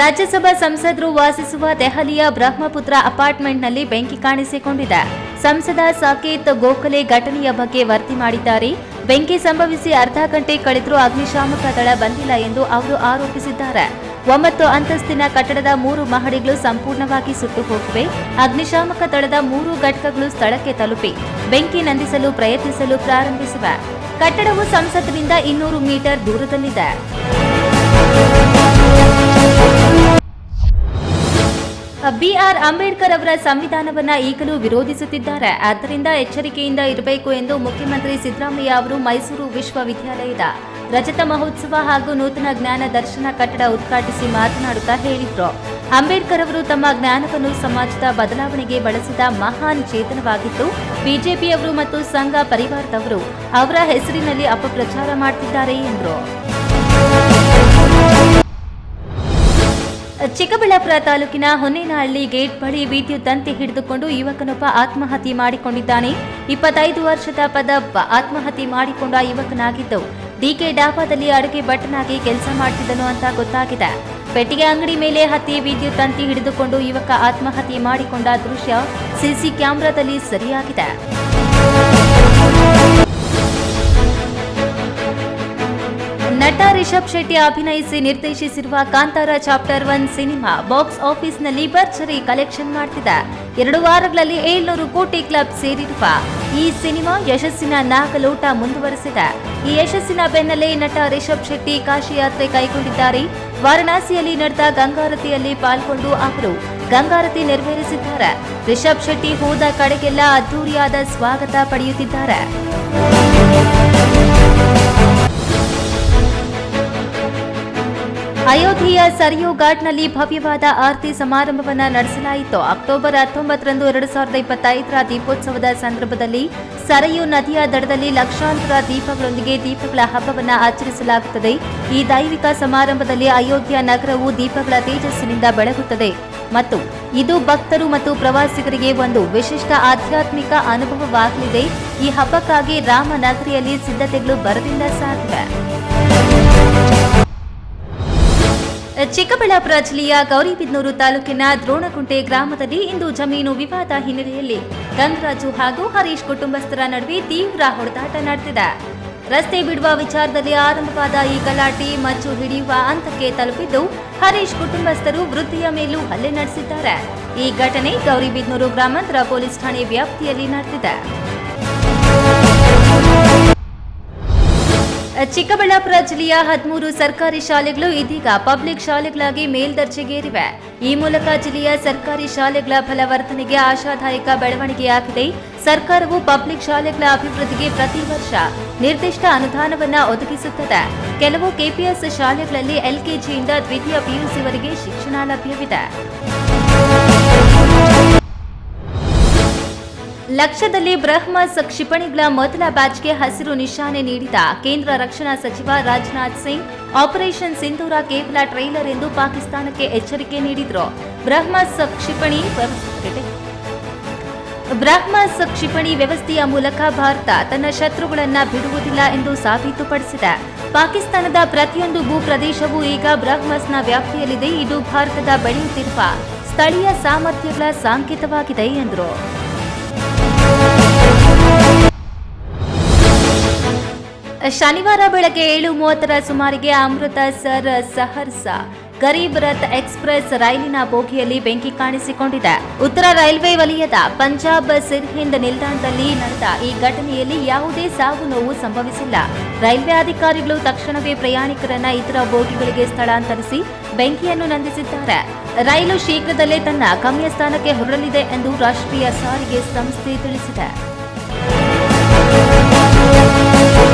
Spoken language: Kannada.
ರಾಜ್ಯಸಭಾ ಸಂಸದರು ವಾಸಿಸುವ ದೆಹಲಿಯ ಬ್ರಹ್ಮಪುತ್ರ ಅಪಾರ್ಟ್ಮೆಂಟ್ನಲ್ಲಿ ಬೆಂಕಿ ಕಾಣಿಸಿಕೊಂಡಿದೆ. ಸಂಸದ ಸಾಕೇತ್ ಗೋಖಲೆ ಘಟನೆಯ ಬಗ್ಗೆ ವರದಿ ಮಾಡಿದ್ದಾರೆ. ಬೆಂಕಿ ಸಂಭವಿಸಿ ಅರ್ಧ ಗಂಟೆ ಕಳೆದರೂ ಅಗ್ನಿಶಾಮಕ ದಳ ಬಂದಿಲ್ಲ ಎಂದು ಅವರು ಆರೋಪಿಸಿದ್ದಾರೆ. ಒಂಬತ್ತು ಅಂತಸ್ತಿನ ಕಟ್ಟಡದ ಮೂರು ಮಹಡಿಗಳು ಸಂಪೂರ್ಣವಾಗಿ ಸುಟ್ಟು ಹೋಗಿವೆ ಅಗ್ನಿಶಾಮಕ ದಳದ ಮೂರು ಘಟಕಗಳು ಸ್ಥಳಕ್ಕೆ ತಲುಪಿ ಬೆಂಕಿ ನಂದಿಸಲು ಪ್ರಯತ್ನಿಸಲು ಪ್ರಾರಂಭಿಸಿವೆ. ಕಟ್ಟಡವು ಸಂಸತ್ತಿನಿಂದ ಇನ್ನೂರು ಮೀಟರ್ ದೂರದಲ್ಲಿದೆ. ಬಿಆರ್ ಅಂಬೇಡ್ಕರ್ ಅವರ ಸಂವಿಧಾನವನ್ನ ಈಗಲೂ ವಿರೋಧಿಸುತ್ತಿದ್ದಾರೆ. ಆದ್ದರಿಂದ ಎಚ್ಚರಿಕೆಯಿಂದ ಇರಬೇಕು ಎಂದು ಮುಖ್ಯಮಂತ್ರಿ ಸಿದ್ದರಾಮಯ್ಯ ಅವರು ಮೈಸೂರು ವಿಶ್ವವಿದ್ಯಾಲಯದ ರಜತ ಮಹೋತ್ಸವ ಹಾಗೂ ನೂತನ ಜ್ಞಾನ ದರ್ಶನ ಕಟ್ಟಡ ಉದ್ಘಾಟಿಸಿ ಮಾತನಾಡುತ್ತಾ ಹೇಳಿದರು. ಅಂಬೇಡ್ಕರ್ ಅವರು ತಮ್ಮ ಜ್ಞಾನವನ್ನು ಸಮಾಜದ ಬದಲಾವಣೆಗೆ ಬಳಸಿದ ಮಹಾನ್ ಚೇತನವಾಗಿದ್ದು, ಬಿಜೆಪಿಯವರು ಮತ್ತು ಸಂಘ ಪರಿವಾರದವರು ಅವರ ಹೆಸರಿನಲ್ಲಿ ಅಪಪ್ರಚಾರ ಮಾಡುತ್ತಿದ್ದಾರೆ ಎಂದರು. ಚಿಕ್ಕಬಳ್ಳಾಪುರ ತಾಲೂಕಿನ ಹೊನ್ನೇನಹಳ್ಳಿ ಗೇಟ್ ಬಳಿ ವಿದ್ಯುತ್ ತಂತಿ ಹಿಡಿದುಕೊಂಡು ಯುವಕನೊಬ್ಬ ಆತ್ಮಹತ್ಯೆ ಮಾಡಿಕೊಂಡಿದ್ದಾನೆ. ಇಪ್ಪತ್ತೈದು ವರ್ಷದ ಪದಪ್ಪ ಆತ್ಮಹತ್ಯೆ ಮಾಡಿಕೊಂಡ ಯುವಕನಾಗಿದ್ದು, ಡಿಕೆ ಡಾಬಾದಲ್ಲಿ ಅಡುಗೆ ಬಟ್ಟನಾಗಿ ಕೆಲಸ ಮಾಡ್ತಿದ್ದನು ಅಂತ ಗೊತ್ತಾಗಿದೆ. ಪೆಟ್ಟಿಗೆ ಅಂಗಡಿ ಮೇಲೆ ಹತ್ತಿ ವಿದ್ಯುತ್ ತಂತಿ ಹಿಡಿದುಕೊಂಡು ಯುವಕ ಆತ್ಮಹತ್ಯೆ ಮಾಡಿಕೊಂಡ ದೃಶ್ಯ ಸಿಸಿ ಕ್ಯಾಮೆರಾದಲ್ಲಿ ಸರಿಯಾಗಿದೆ. ರಿಷಬ್ ಶೆಟ್ಟಿ ಅಭಿನಯಿಸಿ ನಿರ್ದೇಶಿಸಿರುವ Kantara chapter one cinema box ಆಫೀಸ್ನಲ್ಲಿ ಭರ್ಜರಿ ಕಲೆಕ್ಷನ್ ಮಾಡ್ತಿದೆ. ಎರಡು ವಾರಗಳಲ್ಲಿ ಏಳ್ನೂರು ಕೋಟಿ ಕ್ಲಬ್ ಸೇರಿರುವ ಈ ಸಿನಿಮಾ ಯಶಸ್ಸಿನ ನಾಗಲೋಟ ಮುಂದುವರೆಸಿದೆ. ಈ ಯಶಸ್ಸಿನ ಬೆನ್ನಲ್ಲೇ ನಟ ರಿಷಬ್ ಶೆಟ್ಟಿ ಕಾಶಿ ಯಾತ್ರೆ ಕೈಗೊಂಡಿದ್ದಾರೆ. ವಾರಣಾಸಿಯಲ್ಲಿ ನಡೆದ ಗಂಗಾರತಿಯಲ್ಲಿ ಪಾಲ್ಗೊಂಡು ಅವರು ಗಂಗಾರತಿ ನೆರವೇರಿಸಿದ್ದಾರೆ. ರಿಷಬ್ ಶೆಟ್ಟಿ ಹೋದ ಕಡೆಗೆಲ್ಲ ಅದ್ದೂರಿಯಾದ ಸ್ವಾಗತ ಪಡೆಯುತ್ತಿದ್ದಾರೆ. ಅಯೋಧ್ಯೆಯ ಸರಿಯು ಘಾಟ್ನಲ್ಲಿ ಭವ್ಯವಾದ ಆರತಿ ಸಮಾರಂಭವನ್ನು ನಡೆಸಲಾಯಿತು. ಅಕ್ಟೋಬರ್ ಹತ್ತೊಂಬತ್ತರಂದು ಎರಡು ಸಾವಿರದ ಇಪ್ಪತ್ತೈದರ ದೀಪೋತ್ಸವದ ಸಂದರ್ಭದಲ್ಲಿ ಸರಯು ನದಿಯ ದಡದಲ್ಲಿ ಲಕ್ಷಾಂತರ ದೀಪಗಳೊಂದಿಗೆ ದೀಪಗಳ ಹಬ್ಬವನ್ನು ಆಚರಿಸಲಾಗುತ್ತದೆ. ಈ ದೈವಿಕ ಸಮಾರಂಭದಲ್ಲಿ ಅಯೋಧ್ಯ ನಗರವು ದೀಪಗಳ ತೇಜಸ್ಸಿನಿಂದ ಬೆಳಗುತ್ತದೆ. ಮತ್ತು ಇದು ಭಕ್ತರು ಮತ್ತು ಪ್ರವಾಸಿಗರಿಗೆ ಒಂದು ವಿಶಿಷ್ಟ ಆಧ್ಯಾತ್ಮಿಕ ಅನುಭವವಾಗಲಿದೆ. ಈ ಹಬ್ಬಕ್ಕಾಗಿ ರಾಮನಗರಿಯಲ್ಲಿ ಸಿದ್ಧತೆಗಳು ಬರದಿಂದ ಸಾಗಿವೆ. ಚಿಕ್ಕಬಳ್ಳಾಪುರ ಜಿಲ್ಲೆಯ ಗೌರಿಬಿದನೂರು ತಾಲೂಕಿನ ದ್ರೋಣಕುಂಟೆ ಗ್ರಾಮದಲ್ಲಿ ಇಂದು ಜಮೀನು ವಿವಾದ ಹಿನ್ನೆಲೆಯಲ್ಲಿ ಗಂಗರಾಜು ಹಾಗೂ ಹರೀಶ್ ಕುಟುಂಬಸ್ಥರ ನಡುವೆ ತೀವ್ರ ಹೊಡೆದಾಟ ನಡೆದಿದೆ. ರಸ್ತೆ ಬಿಡುವ ವಿಚಾರದಲ್ಲಿ ಆರಂಭವಾದ ಈ ಗಲಾಟೆ ಮಚ್ಚು ಹಿಡಿಯುವ ಹಂತಕ್ಕೆ ತಲುಪಿದ್ದು, ಹರೀಶ್ ಕುಟುಂಬಸ್ಥರು ವೃದ್ಧಿಯ ಮೇಲೂ ಹಲ್ಲೆ ನಡೆಸಿದ್ದಾರೆ. ಈ ಘಟನೆ ಗೌರಿಬಿದನೂರು ಗ್ರಾಮಾಂತರ ಪೊಲೀಸ್ ಠಾಣೆ ವ್ಯಾಪ್ತಿಯಲ್ಲಿ ನಡೆದಿದೆ. ಚಿಕ್ಕಬಳ್ಳಾಪುರ ಜಿಲ್ಲೆಯ ಹದಿಮೂರು ಸರ್ಕಾರಿ ಶಾಲೆಗಳು ಇದೀಗ ಪಬ್ಲಿಕ್ ಶಾಲೆಗಳಾಗಿ ಮೇಲ್ದರ್ಜೆಗೇರಿವೆ. ಈ ಮೂಲಕ ಜಿಲ್ಲೆಯ ಸರ್ಕಾರಿ ಶಾಲೆಗಳ ಫಲವರ್ಧನೆಗೆ ಆಶಾದಾಯಕ ಬೆಳವಣಿಗೆಯಾಗಿದೆ. ಸರ್ಕಾರವು ಪಬ್ಲಿಕ್ ಶಾಲೆಗಳ ಅಭಿವೃದ್ಧಿಗೆ ಪ್ರತಿ ವರ್ಷ ನಿರ್ದಿಷ್ಟ ಅನುದಾನವನ್ನ ಒದಗಿಸುತ್ತದೆ. ಕೆಲವು ಕೆಪಿಎಸ್ ಶಾಲೆಗಳಲ್ಲಿ ಎಲ್ಕೆಜಿಯಿಂದ ದ್ವಿತೀಯ ಪಿಯುಸಿವರೆಗೆ ಶಿಕ್ಷಣ ಲಭ್ಯವಿದೆ. ಲಕ್ಷ್ಯದಲ್ಲಿ ಬ್ರಹ್ಮಸ್ ಕ್ಷಿಪಣಿಗಳ ಮೊದಲ ಬ್ಯಾಚ್ಗೆ ಹಸಿರು ನಿಶಾನೆ ನೀಡಿದ ಕೇಂದ್ರ ರಕ್ಷಣಾ ಸಚಿವ ರಾಜನಾಥ್ ಸಿಂಗ್, ಆಪರೇಷನ್ ಸಿಂಧೂರ ಕೇವಲ ಟ್ರೈಲರ್ ಎಂದು ಪಾಕಿಸ್ತಾನಕ್ಕೆ ಎಚ್ಚರಿಕೆ ನೀಡಿದರು. ಬ್ರಹ್ಮಸ್ ಕ್ಷಿಪಣಿ ಬ್ರಹ್ಮಸ್ ಕ್ಷಿಪಣಿ ವ್ಯವಸ್ಥೆಯ ಮೂಲಕ ಭಾರತ ತನ್ನ ಶತ್ರುಗಳನ್ನು ಬಿಡುವುದಿಲ್ಲ ಎಂದು ಸಾಬೀತುಪಡಿಸಿದೆ. ಪಾಕಿಸ್ತಾನದ ಪ್ರತಿಯೊಂದು ಭೂಪ್ರದೇಶವೂ ಈಗ ಬ್ರಹ್ಮಸ್ನ ವ್ಯಾಪ್ತಿಯಲ್ಲಿದೆ. ಇದು ಭಾರತದ ಬೆಳೆಯುತ್ತಿರುವ ಸ್ಥಳೀಯ ಸಾಮರ್ಥ್ಯಗಳ ಸಾಂಕೇತವಾಗಿದೆ ಎಂದರು. ಶನಿವಾರ ಬೆಳಗ್ಗೆ ಏಳು ಮೂವತ್ತರ ಸುಮಾರಿಗೆ ಅಮೃತಸರ್ ಸಹರ್ಸ ಗರೀಬ್ ರಥ್ ಎಕ್ಸ್ಪ್ರೆಸ್ ರೈಲಿನ ಬೋಗಿಯಲ್ಲಿ ಬೆಂಕಿ ಕಾಣಿಸಿಕೊಂಡಿದೆ. ಉತ್ತರ ರೈಲ್ವೆ ವಲಯದ ಪಂಜಾಬ್ ಸಿರ್ಹಿಂದ್ ನಿಲ್ದಾಣದಲ್ಲಿ ನಡೆದ ಈ ಘಟನೆಯಲ್ಲಿ ಯಾವುದೇ ಸಾವು ನೋವು ಸಂಭವಿಸಿಲ್ಲ. ರೈಲ್ವೆ ಅಧಿಕಾರಿಗಳು ತಕ್ಷಣವೇ ಪ್ರಯಾಣಿಕರನ್ನ ಇತರ ಬೋಗಿಗಳಿಗೆ ಸ್ಥಳಾಂತರಿಸಿ ಬೆಂಕಿಯನ್ನು ನಂದಿಸಿದ್ದಾರೆ. ರೈಲು ಶೀಘ್ರದಲ್ಲೇ ತನ್ನ ಗಮ್ಯಸ್ಥಾನಕ್ಕೆ ಹೊರಡಲಿದೆ ಎಂದು ರಾಷ್ಟ್ರೀಯ ಸಾರಿಗೆ ಸಂಸ್ಥೆ ತಿಳಿಸಿದೆ.